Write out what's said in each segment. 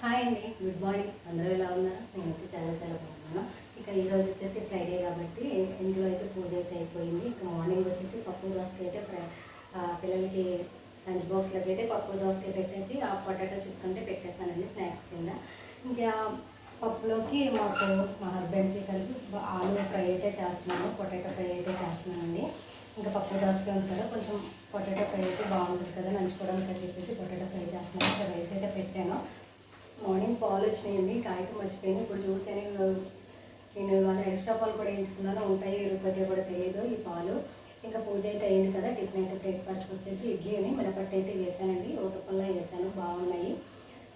Hi అండి good morning అందరూ ఎలా ఉన్నారు? నేనైతే చాలా చాలా బాగున్నాను. ఇక ఈరోజు వచ్చేసి ఫ్రైడే కాబట్టి ఇంట్లో అయితే పూజ అయితే అయిపోయింది. ఇక మార్నింగ్ వచ్చేసి పప్పు దోసకి అయితే ఫ్రై- పిల్లలకి లంచ్ బాక్స్లోకి అయితే పప్పు దోసకి పెట్టేసి ఆ పొటాటో చిప్స్ ఉంటే పెట్టేశానండి స్నాక్స్ కింద. ఇంకా పప్పులోకి మాకు మా హస్బెండ్కి కలిపి బ- ఆలు ఫ్రై అయితే చేస్తున్నాను పొటాటో ఫ్రై అయితే చేస్తున్నానండి. ఇంకా పప్పు దోసకి ఉంది కదా కొంచెం పొటాటో ఫ్రై అయితే బాగుంటుంది కదా నంచుకోవడానికి అని చెప్పేసి పొటాటో ఫ్రై చేస్తున్నాను ఇక్కడ రైస్ అయితే పెట్టాను మార్నింగ్ పాలు వచ్చినాయండి కాయకు మర్చిపోయింది ఇప్పుడు చూసాను నేను ఇవాళ ఎక్స్ట్రా పాలు కూడా వేయించుకున్నాను. ఉంటాయి రూపాయలు కూడా తెలియదు ఈ పాలు. ఇంకా పూజ అయితే అయింది కదా. టిఫిన్ అయితే బ్రేక్ఫాస్ట్కి వచ్చేసి ఇడ్లీ అని మినపట్టు అయితే వేసానండి. ఊతపంలో వేసాను. బాగున్నాయి.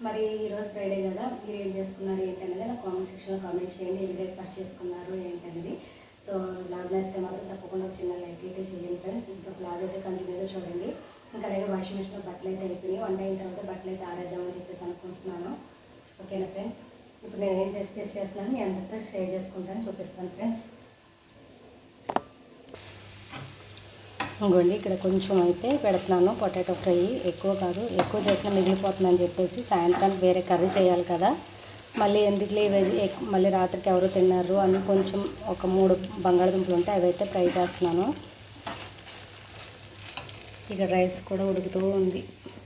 మరి ఈరోజు ఫ్రైడే కదా. మీరు ఏం చేసుకున్నారు ఏంటనేది నాకు కామెంట్ సెక్షన్లో కామెంట్ చేయండి. ఏం బ్రేక్ఫాస్ట్ చేసుకున్నారు ఏంటనేది సో బ్లాగ్ నచ్చితే మాత్రం తప్పకుండా చిన్న లైక్ అయితే చేయండి ఫ్రెండ్స్ ఇంకా బ్లాగ్ అయితే కంటిన్యూగా చూడండి. ఇంకా అలాగే వాషింగ్ మిషన్లో బట్టలు అయితే అయిపోయినాయి. వంట అయిన తర్వాత బట్టలు అయితే ఆరేద్దామని చెప్పేసి అనుకుంటున్నాను. ఓకేనా ఫ్రెండ్స్? ఇప్పుడు నేను ఏం డిస్కస్ చేస్తున్నాను మీ అందరితో షేర్ చేసుకుంటాను చూపిస్తాను ఫ్రెండ్స్. ఇంకోండి ఇక్కడ కొంచెం అయితే పెడుతున్నాను పొటాటో ఫ్రై ఎక్కువ కాదు ఎక్కువ చేసినా మిగిలిపోతుందని చెప్పేసి సాయంత్రానికి వేరే కర్రీ చేయాలి కదా. మళ్ళీ ఎందుకులే ఇవి మళ్ళీ రాత్రికి ఎవరు తిన్నారు అని కొంచెం ఒక మూడు బంగాళదుంపలు ఉంటే అవి అయితే ఫ్రై చేస్తున్నాను. ఇక రైస్ కూడా ఉడుకుతూ ఉంది.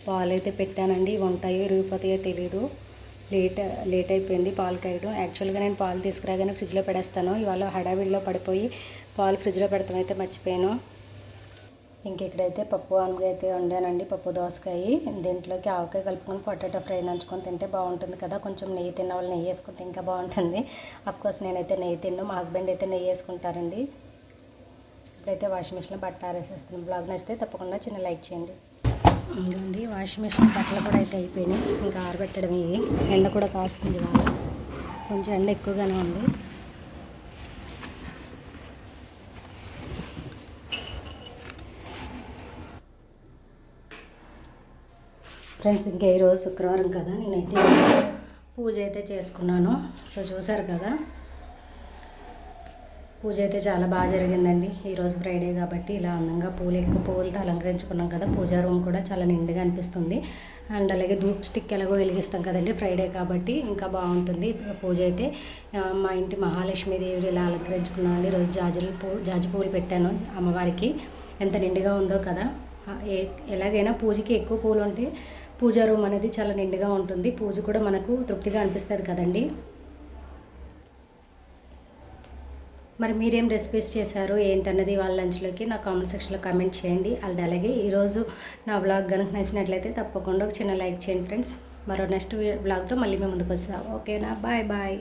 పాలు అయితే పెట్టానండి ఇవి ఉంటాయో ఇరిగిపోతాయో తెలియదు లేట్ లేట్ అయిపోయింది పాలు కాయడం. యాక్చువల్గా నేను పాలు తీసుకురాగానే ఫ్రిడ్జ్లో పెడేస్తాను. ఇవాళ హడావిడిలో పడిపోయి పాలు ఫ్రిడ్జ్లో పెడతాం అయితే మర్చిపోయాను. ఇంక ఇక్కడైతే పప్పు ఆనగ అయితే వండానండి పప్పు దోసకాయ. దీంట్లోకి ఆవకాయ కలుపుకొని పొటాటో ఫ్రై నంచుకొని తింటే బాగుంటుంది కదా. కొంచెం నెయ్యి తిన్న వాళ్ళు నెయ్యి వేసుకుంటే ఇంకా బాగుంటుంది. అఫ్కోర్స్ నేనైతే నెయ్యి తిన్ను. మా హస్బెండ్ అయితే నెయ్యి వేసుకుంటారండి. ఇప్పుడైతే వాషింగ్ మిషన్లో బట్ట ఆరేసేస్తాను బ్లాగ్ నచ్చితే తప్పకుండా చిన్న లైక్ చేయండి. ఇదండి వాషింగ్ మిషన్ బట్టలు కూడా అయితే అయిపోయినాయి. ఇంకా ఆరబెట్టడం ఇవి. ఎండ కూడా కాస్తుంది ఇవాళ. కొంచెం ఎండ ఎక్కువగానే ఉంది. ఫ్రెండ్స్ ఇంకా ఈరోజు శుక్రవారం కదా. నేనైతే పూజ అయితే చేసుకున్నాను. సో చూసారు కదా? పూజ అయితే చాలా బాగా జరిగిందండి. ఈరోజు ఫ్రైడే కాబట్టి ఇలా అందంగా పూలు ఎక్కువ పూలతో అలంకరించుకున్నాం కదా పూజా రూమ్ కూడా చాలా నిండుగా అనిపిస్తుంది. అండ్ అలాగే ధూప్ స్టిక్ ఎలాగో వెలిగిస్తాం కదండి ఫ్రైడే కాబట్టి ఇంకా బాగుంటుంది. పూజ అయితే మా ఇంటి మహాలక్ష్మీదేవి ఇలా అలంకరించుకున్నామండి ఈరోజు జాజులు పూ జాజి పూలు పెట్టాను అమ్మవారికి. ఎంత నిండుగా ఉందో కదా. ఏ- ఎలాగైనా పూజకి ఎక్కువ పూలు ఉంటే పూజా రూమ్ అనేది చాలా నిండుగా ఉంటుంది. పూజ కూడా మనకు తృప్తిగా అనిపిస్తుంది కదండి. మరి మీరేం రెసిపీస్ చేశారు ఏంటన్నది వాళ్ళ లంచ్లోకి నా కామెంట్ సెక్షన్లో కామెంట్ చేయండి. అండ్ అలాగే ఈరోజు నా వ్లాగ్ కనుక నచ్చినట్లయితే తప్పకుండా ఒక చిన్న లైక్ చేయండి ఫ్రెండ్స్ మరో నెక్స్ట్ వ్లాగ్తో మళ్ళీ మేము ముందుకు వస్తాం. ఓకేనా బాయ్ బాయ్